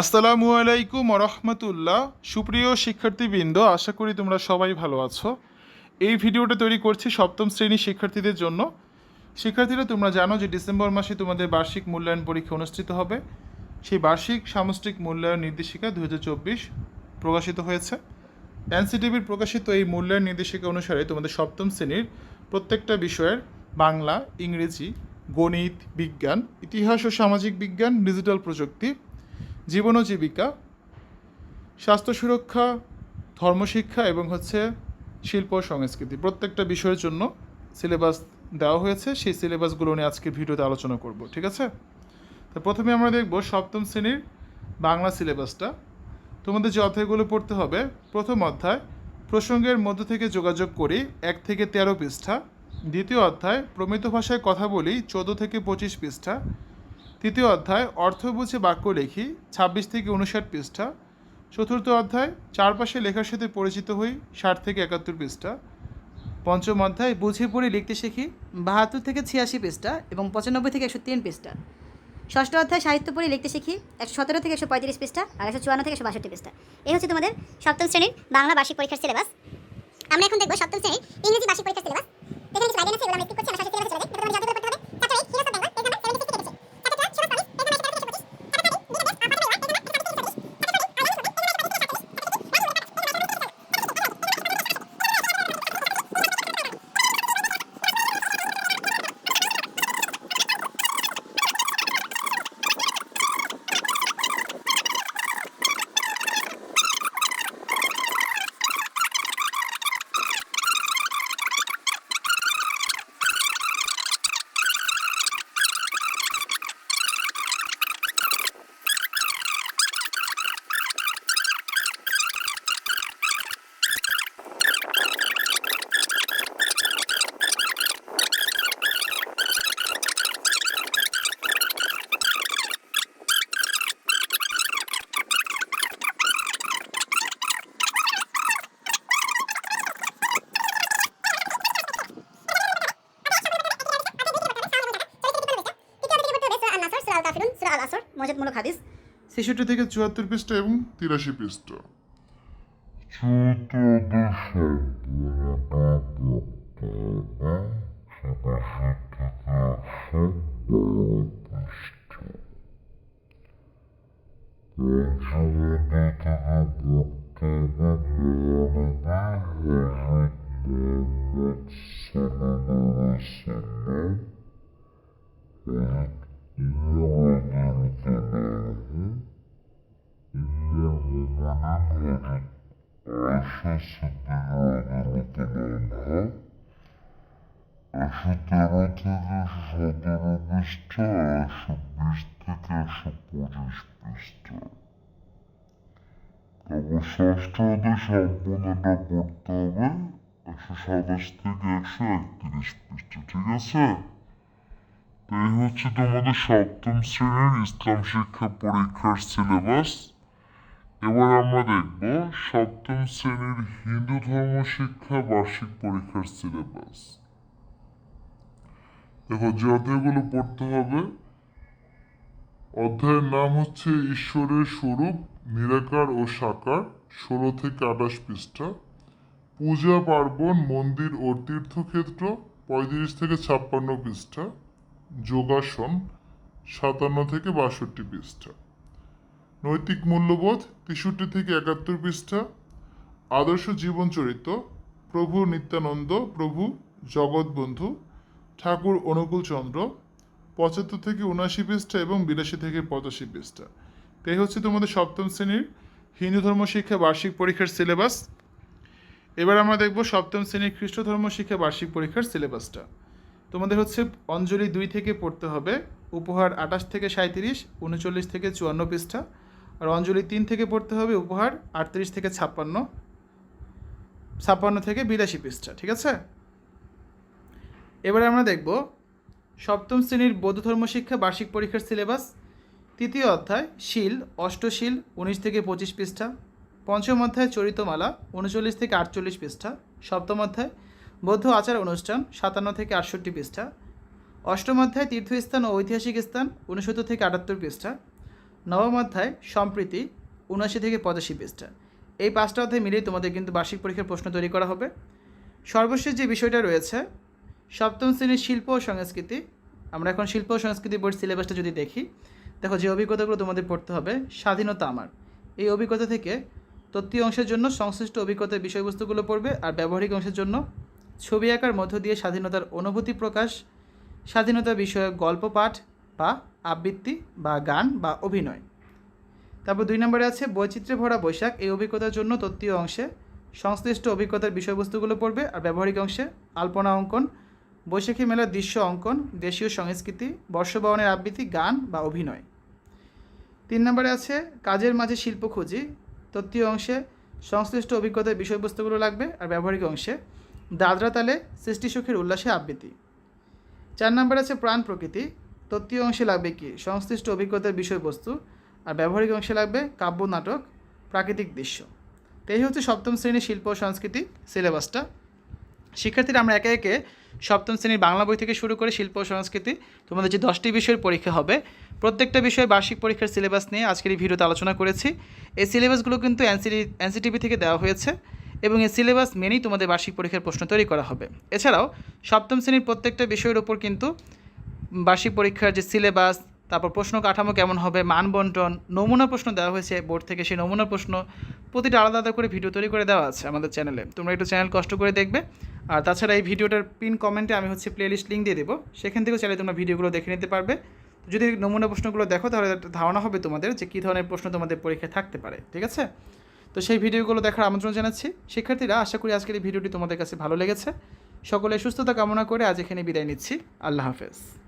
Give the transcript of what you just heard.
আসসালামু আলাইকুম রহমতুল্লাহ সুপ্রিয় শিক্ষার্থীবৃন্দ, আশা করি তোমরা সবাই ভালো আছো। এই ভিডিওটা তৈরি করছি সপ্তম শ্রেণির শিক্ষার্থীদের জন্য। শিক্ষার্থীরা, তোমরা জানো যে ডিসেম্বর মাসে তোমাদের বার্ষিক মূল্যায়ন পরীক্ষা অনুষ্ঠিত হবে। সেই বার্ষিক সামষ্টিক মূল্যায়ন নির্দেশিকা দু হাজার চব্বিশ প্রকাশিত হয়েছে। এনসিটিভির প্রকাশিত এই মূল্যায়ন নির্দেশিকা অনুসারে তোমাদের সপ্তম শ্রেণির প্রত্যেকটা বিষয়ের বাংলা, ইংরেজি, গণিত, বিজ্ঞান, ইতিহাস ও সামাজিক বিজ্ঞান, ডিজিটাল প্রযুক্তি জীবন ও জীবিকা, স্বাস্থ্য সুরক্ষা, ধর্মশিক্ষা এবং হচ্ছে শিল্প সংস্কৃতি। প্রত্যেকটা বিষয়ের জন্য সিলেবাস দেওয়া হয়েছে। সেই সিলেবাসগুলো নিয়ে আজকে ভিডিওতে আলোচনা করব, ঠিক আছে? তো প্রথমে আমরা দেখব সপ্তম শ্রেণির বাংলা সিলেবাসটা তোমাদের যে অধ্যায়গুলো পড়তে হবে, প্রথম অধ্যায়, প্রসঙ্গের মধ্য থেকে যোগাযোগ করি, এক থেকে তেরো পৃষ্ঠা। দ্বিতীয় অধ্যায়, প্রমিত ভাষায় কথা বলি, চোদ্দ থেকে পঁচিশ পৃষ্ঠা। তৃতীয় অধ্যায়, অর্থ বুঝে বাক্য লেখি, ছাব্বিশ থেকে উনষাট পৃষ্ঠা। চতুর্থ অধ্যায়, চারপাশে লেখার সাথে পরিচিত হই, ষাট থেকে একাত্তর পৃষ্ঠা। পঞ্চম অধ্যায়, বুঝে পড়ে লিখতে শিখি, বাহাত্তর থেকে ছিয়াশি পৃষ্ঠা এবং পঁচানব্বই থেকে একশো তিন পৃষ্ঠা। ষষ্ঠ অধ্যায়, সাহিত্য পড়ে লিখতে শিখি, একশো সতেরো থেকে একশো পঁয়ত্রিশ পৃষ্ঠা আর একশো চুয়ান্ন থেকে একশো বাষট্টি পৃষ্ঠা। এই হচ্ছে তোমাদের সপ্তম শ্রেণির বাংলা বার্ষিক পরীক্ষার সিলেবাস। আমরা এখন দেখব সপ্তম শ্রেণির ইংরেজি বার্ষিক পরীক্ষার সিলেবাস। এখানে আছে করছি মৌজুদমূলক হাদিস। ছেষট্টি থেকে চুয়াত্তর পৃষ্ঠা এবং তিরাশি পৃষ্ঠা। একশো তেরো থেকে সতেরো পৃষ্ঠা একশো বিশ থেকে একশো পঁচিশ পৃষ্ঠা তারপর ষষ্ঠ অধ্যায় সম্পূর্ণটা পড়তে হবে একশো সাতাশ থেকে একশো একত্রিশ পৃষ্ঠা ঠিক আছে তো এই হচ্ছে তোমাদের সপ্তম শ্রেণির ইসলাম শিক্ষা পরীক্ষার সিলেবাস এবার আমরা দেখব সপ্তম শ্রেণির হিন্দু ধর্ম শিক্ষা বার্ষিক পরীক্ষার সিলেবাস দেখো, যে অধ্যায়গুলো পড়তে হবে, অধ্যায়ের নাম হচ্ছে ঈশ্বরের স্বরূপ, নিরাকার ও সাকার, ষোলো থেকে আঠাশ পৃষ্ঠা। পূজা, পার্বণ, মন্দির ও তীর্থক্ষেত্র, পঁয়ত্রিশ থেকে ছাপ্পান্ন পৃষ্ঠা। যোগাসন, সাতান্ন থেকে বাষট্টি পৃষ্ঠা। নৈতিক মূল্যবোধ তেষট্টি থেকে একাত্তর পৃষ্ঠা, আদর্শ জীবন চরিত্র, প্রভু নিত্যানন্দ, প্রভু জগৎবন্ধু ঠাকুর অনুকূল চন্দ্র, পঁচাত্তর থেকে উনআশি পৃষ্ঠা এবং বিরাশি থেকে পঁচাশি পৃষ্ঠা। এই হচ্ছে তোমাদের সপ্তম শ্রেণির হিন্দু ধর্ম শিক্ষা বার্ষিক পরীক্ষার সিলেবাস। এবার আমরা দেখব সপ্তম শ্রেণির খ্রিস্ট ধর্ম শিক্ষা বার্ষিক পরীক্ষার সিলেবাসটা। তোমাদের হচ্ছে অঞ্জলি দুই থেকে পড়তে হবে, উপহার আঠাশ থেকে সাঁত্রিশ উনচল্লিশ থেকে চুয়ান্ন পৃষ্ঠা আর অঞ্জলি তিন থেকে পড়তে হবে উপহার, আটত্রিশ থেকে ছাপ্পান্ন ছাপ্পান্ন থেকে বিরাশি পৃষ্ঠা, ঠিক আছে? এবারে আমরা দেখব সপ্তম শ্রেণির বৌদ্ধ ধর্ম শিক্ষা বার্ষিক পরীক্ষার সিলেবাস, তৃতীয় অধ্যায়, শিল অষ্টশীল উনিশ থেকে পঁচিশ পৃষ্ঠা, পঞ্চম অধ্যায়, চরিতমালা, উনচল্লিশ থেকে আটচল্লিশ পৃষ্ঠা, সপ্তম অধ্যায়, বৌদ্ধ আচার অনুষ্ঠান, সাতান্ন থেকে আটষট্টি পৃষ্ঠা, অষ্টম অধ্যায়, তীর্থস্থান ও ঐতিহাসিক স্থান উনসত্তর থেকে আটাত্তর পৃষ্ঠা নবম অধ্যায়, সম্প্রীতি, উনআশি থেকে পঁচাশি পৃষ্ঠা। এই পাঁচটা অধ্যায় মিলিয়ে তোমাদের কিন্তু বার্ষিক পরীক্ষার প্রশ্ন তৈরি করা হবে। সর্বশেষ যে বিষয়টা রয়েছে, সপ্তম শ্রেণির শিল্প ও সংস্কৃতি, আমরা এখন শিল্প ও সংস্কৃতি বোর্ড সিলেবাসটা যদি দেখি, দেখো যে অভিজ্ঞতাগুলো তোমাদের পড়তে হবে, স্বাধীনতা আমার। এই অভিজ্ঞতা থেকে তত্ত্বীয় অংশের জন্য সংশ্লিষ্ট অভিজ্ঞতার বিষয়বস্তুগুলো পড়বে আর ব্যবহারিক অংশের জন্য ছবি আঁকার মধ্য দিয়ে স্বাধীনতার অনুভূতি প্রকাশ, স্বাধীনতা বিষয়ক গল্প পাঠ বা আবৃত্তি বা গান বা অভিনয়। তারপর দুই নম্বরে আছে বৈচিত্র্যে ভরা বৈশাখ। এই অভিজ্ঞতার জন্য তত্ত্বীয় অংশে সংশ্লিষ্ট অভিজ্ঞতার বিষয়বস্তুগুলো পড়বে আর ব্যবহারিক অংশে আলপনা অঙ্কন, বৈশাখী মেলার দৃশ্য অঙ্কন, দেশীয় সংস্কৃতি বর্ষবরণের আবৃত্তি, গান বা অভিনয়। তিন নম্বরে আছে কাজের মাঝে শিল্প খুঁজি। তত্ত্বীয় অংশে সংশ্লিষ্ট অভিজ্ঞতার বিষয়বস্তুগুলো লাগবে আর ব্যবহারিক অংশে দাদরা তালে সৃষ্টি সুখের উল্লাসে আবৃত্তি। চার নম্বর আছে প্রাণ প্রকৃতি। তত্ত্বীয় অংশে লাগবে কি? সংশ্লিষ্ট অভিজ্ঞতার বিষয়বস্তু। আর ব্যবহারিক অংশে লাগবে কাব্য, নাটক, প্রাকৃতিক দৃশ্য। তো এই হচ্ছে সপ্তম শ্রেণির শিল্প সংস্কৃতি সিলেবাসটা। শিক্ষার্থীরা আমরা একে একে সপ্তম শ্রেণির বাংলা বই থেকে শুরু করে শিল্প সংস্কৃতি, তোমাদের যে দশটি বিষয়ের পরীক্ষা হবে, প্রত্যেকটা বিষয়ে বার্ষিক পরীক্ষার সিলেবাস নিয়ে আজকের এই ভিডিওতে আলোচনা করেছি। এই সিলেবাসগুলো কিন্তু এনসিডি এনসিটিভি থেকে দেওয়া হয়েছে এবং এই সিলেবাস মেনেই তোমাদের বার্ষিক পরীক্ষার প্রশ্ন তৈরি করা হবে। এছাড়াও সপ্তম শ্রেণির প্রত্যেকটা বিষয়ের ওপর কিন্তু বার্ষিক পরীক্ষার যে সিলেবাস, তারপর প্রশ্ন কাঠামো কেমন হবে, মান বন্টন, নমুনা প্রশ্ন দেওয়া হয়েছে বোর্ড থেকে, সেই নমুনা প্রশ্ন প্রতিটা আলাদা আলাদা করে ভিডিও তৈরি করে দেওয়া আছে আমাদের চ্যানেলে। তোমরা একটু চ্যানেল কষ্ট করে দেখবে। আর তাছাড়া এই ভিডিওটার পিন কমেন্টে আমি হচ্ছে প্লেলিস্ট লিঙ্ক দিয়ে দেবো। সেখান থেকেও চাইলে তোমরা ভিডিওগুলো দেখে নিতে পারবে। যদি নমুনা প্রশ্নগুলো দেখো, তাহলে একটা ধারণা হবে তোমাদের যে কী ধরনের প্রশ্ন তোমাদের পরীক্ষায় থাকতে পারে, ঠিক আছে? তো সেই ভিডিওগুলো দেখার আমন্ত্রণ জানাচ্ছি। শিক্ষার্থীরা, আশা করি আজকের এই ভিডিওটি তোমাদের কাছে ভালো লেগেছে। সকলে সুস্থতা কামনা করে আজ এখানে বিদায় নিচ্ছি। আল্লাহ হাফেজ।